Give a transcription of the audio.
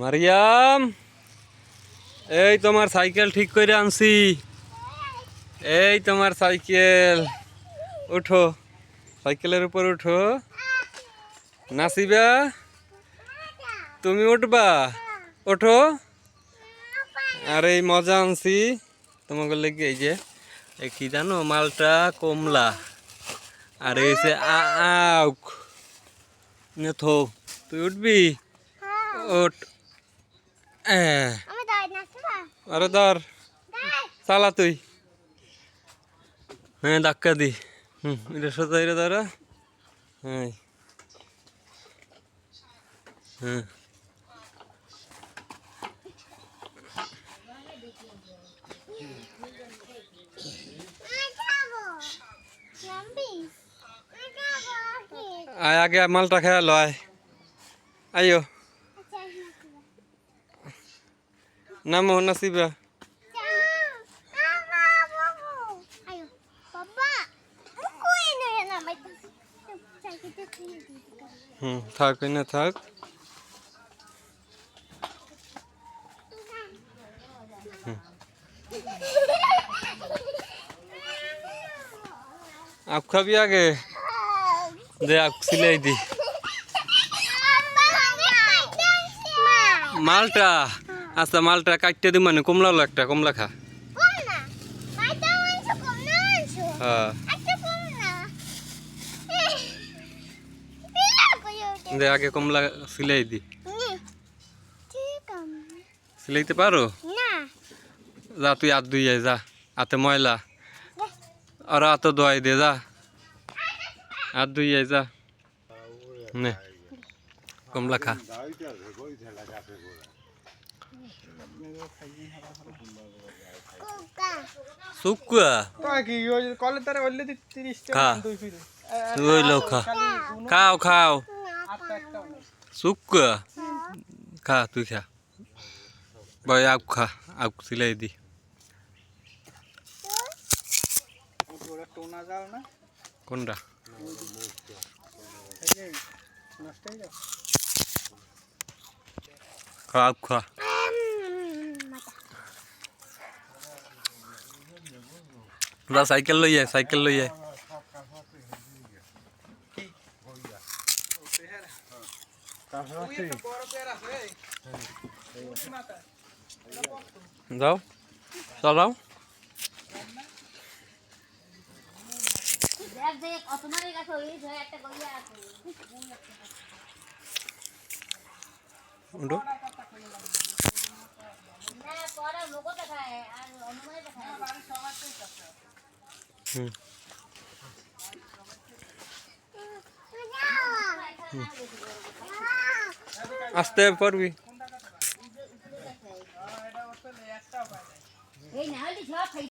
মারিয়াম এই তোমার সাইকেল ঠিক করে আনছি। এই তোমার সাইকেল উঠো। সাইকেলের উপর উঠো। নাসিবা তুমি উঠবা? ওঠো আর এই মজা আনছি। তোমাকে লেগে এই যে এই কি জানো মালটা কমলা। আর এই সে আউক। থো। তুই উঠবি? ওঠ আরে ধর চালা তুই। হ্যাঁ ধাক্কা দি। হুম এটা সোজা এটা ধরো। হ্যাঁ। হ্যাঁ আয় আগে মালটা খেয়া লয় আইও আচ্ছা নামো নাসিবা আয়ো বাবা কই নে না মাই সাইকেলটা কিনে দিতে হুম, থাক না, থাক। আপ খাবি আগে? দে আপ সিলাই দি। মালটা? আচ্ছা মালটা কাটতে দি মানে কমলা হলো একটা কমলা খা। হ্যাঁ। দে আগে কমলা সিলাই দি। সিলাইতে পারো? যা তুই হাত ধুই যা। হাতে ময়লা। আর হাত ধোয়াই দে যা। হাত ধুই আয় যা। নে কমলা খা। শুকুয়া কি ওই কলে তারে ওইলে 30 খা। টাকা দুই ফিরে। ওই লো খা। খাও খাও। শুকুয়া খা তুই খা। ভাই আপ খা আপ সিলাই দি। কোনটা? খা আপ খা। যা সাইকেল লই আয় সাইকেল লই আয় যাও। চালাও উঠো না পরে লোকটা খায় আর অনুমানে খায় হুম আস্তে পারবি এই